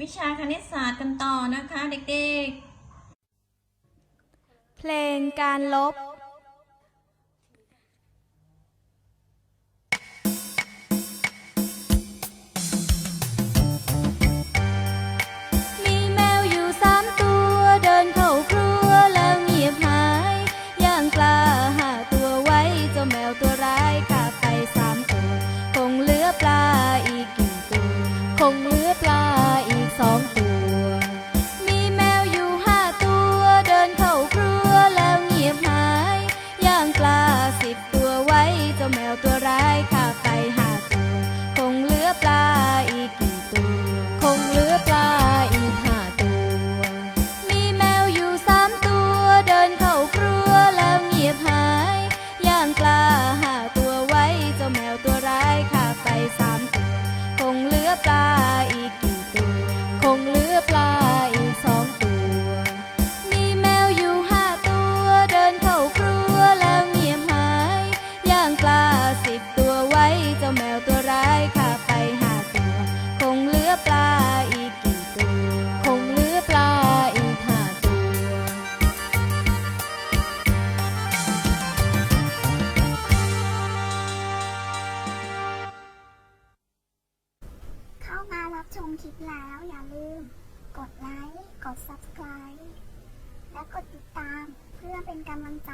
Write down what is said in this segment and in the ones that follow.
วิชาคณิตศาสตร์กันต่อนะคะเด็กๆ เพลงการลบมีแมวอยู่สามตัวเดินเข้าครัวแล้วเงียบหายย่างปลาหาตัวไว้เจ้าแมวตัวร้ายฆ่าไปสามตัวคงเหลือปลา สองตัว มีแมวอยู่ห้าตัว เดินเข้าครัวแล้วเงียบหาย ย่างปลาสิบตัวไว้เจ้าแมวตัวร้ายฆ่าไปห้าตัว คงเหลือปลาอีกกี่ตัว คงเหลือปลาอีกห้าตัว มีแมวอยู่สามตัว เดินเข้าครัวแล้วเงียบหาย ย่างปลาห้าตัวไว้เจ้าแมวตัวร้ายฆ่าไปสามตัว คงเหลือปลาอีกกี่าอีกกี่ตัว คงเหลือปลาอีกห้าตัว เข้ามารับชมคลิปแล้วอย่าลืม กดไลค์ กด Subscribe และกดติดตามเพื่อเป็นกำลังใจ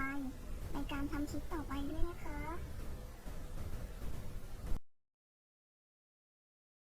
ในการทำคลิปต่อไปด้วยนะคะ